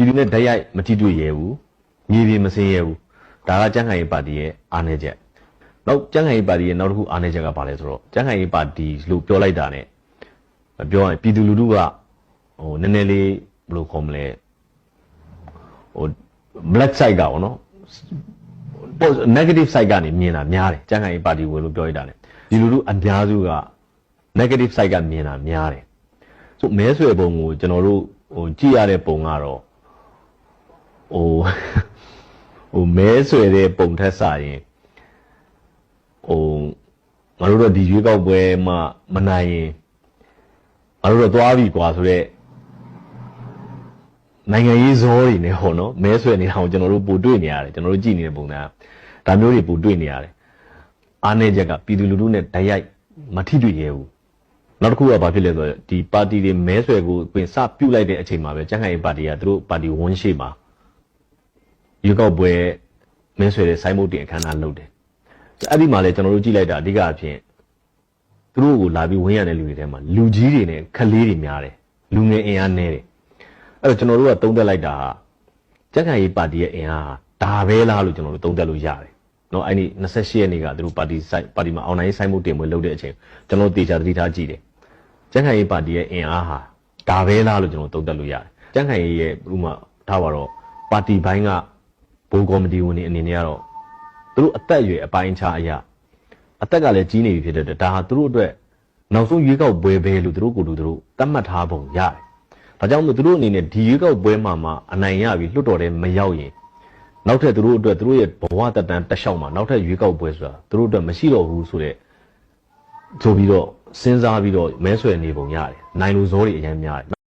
ပြည်သူနဲ့ဓာတ်ရိုက်မထိတွေ့ရဘူးမြေပြင်မစင်းရဘူးဒါကကြံ့ခိုင်ရေးပါတီရဲ့အားနည်းချက်နောက်ကြံ့ခိုင်ရေးပါတီရဲ့နောက်တစ်ခုအားနည်းချက်ကဘာလဲဆိုတော့ကြံ့ခိုင်ရေးပါတီလို့ပြောလိုက်တာ ਨੇ ပြောရင်ပြည်သူလူထုကဟိုနည်းနည်းလေးဘယ်လိုခေါ်မလဲဟို black side ကပေါ့နော် negative side ကနေမြင်တာများတယ်ကြံ့ခိုင်ရေးပါတီဝင်လို့ပြောရတာ ਨੇ ဒီလူထုအများစုက negative side ကမြင်တာများတယ်ဆိုမဲဆွယ်ပုံကိုကျွန်တော်တို့ဟိုကြည့်ရတဲ့ပုံကတော့ ဟိုဟိုမဲဆွယ်တဲ့ပုံထက်စာရင်ဟိုငါတို့တော့ဒီရွေးကောက်ပွဲမှာမနိုင်ရင်ငါတို့တော့သွားပြီကွာဆိုတော့နိုင်ငံရေးဇောတွေနဲ့ဟောနော်မဲဆွယ်နေတာကိုကျွန်တော်တို့ပို့တွေ့နေရတယ်ကျွန်တော်တို့ကြည့်နေတဲ့ပုံစံကဒါမျိုးတွေပို့တွေ့နေရတယ်အားနည်းချက်ကပြည်သူလူထုနဲ့တိုက်ရိုက်မထိတွေ့ရဘူးနောက်တစ်ခုကဘာဖြစ်လဲဆိုတော့ဒီပါတီတွေမဲဆွယ်ကိုပြင်စပြုတ်လိုက်တဲ့အချိန်မှာပဲကြံ့ခိုင်ရေးပါတီကသူတို့ပါတီဝန်းရှိမှာ ရွေးကောက်ပွဲမဲဆွယ်တဲ့စိုင်းမုတ်တင်အခမ်းအနားလုပ်တယ်အဲ့ဒီမှာလဲကျွန်တော်တို့ကြည့်လိုက်တာအဓိကအဖြစ်သူတို့ကိုလာပြီးဝန်းရတဲ့လူတွေထဲမှာလူကြီးတွေနဲ့ခလေးတွေများတယ်လူငယ်အင်အားနည်းတယ်အဲ့တော့ကျွန်တော်တို့ကတုံးတက်လိုက်တာဟာကြံ့ခိုင်ရေးပါတီရဲ့အင်အားဟာဒါပဲလားလို့ကျွန်တော်တို့တုံးတက်လို့ရတယ်နော်အဲ့ဒီ28ရက်နေ့ကသူတို့ပါတီဆိုင်ပါတီမှာအွန်လိုင်းဆိုင်မှုတင်ပွဲလုပ်တဲ့အချိန်ကျွန်တော်တေချာသတိထားကြည့်တယ်ကြံ့ခိုင်ရေးပါတီရဲ့အင်အားဟာဒါပဲလားလို့ကျွန်တော်တုံးတက်လို့ရတယ်ကြံ့ခိုင်ရေးရဲ့ဥပမာထားပါတော့ပါတီဘိုင်းက ဘိုးကော်မတီဝင်တွေအနေနဲ့ကတော့သူတို့အသက်အရွယ်အပိုင်းခြားအရာအသက်ကလည်းကြီးနေပြီဖြစ်တဲ့အတွက်ဒါဟာသူတို့အတွက်နောက်ဆုံးရွေးကောက်ပွဲပဲလို့သူတို့ကိုယ်သူတို့သတ်မှတ်ထားပုံရတယ်။ဒါကြောင့်မို့သူတို့အနေနဲ့ဒီရွေးကောက်ပွဲမှာမှအနိုင်ရပြီလွတ်တော်တဲ့မရောက်ရင်နောက်ထပ်သူတို့အတွက်သူတို့ရဲ့ဘဝတက်တန်းတက်လျှောက်မှာနောက်ထပ်ရွေးကောက်ပွဲဆိုတာသူတို့အတွက်မရှိတော့ဘူးဆိုတော့ဆိုပြီးတော့စဉ်းစားပြီးတော့မဲဆွယ်နေပုံရတယ်။နိုင်လူဇောတွေအများများတယ်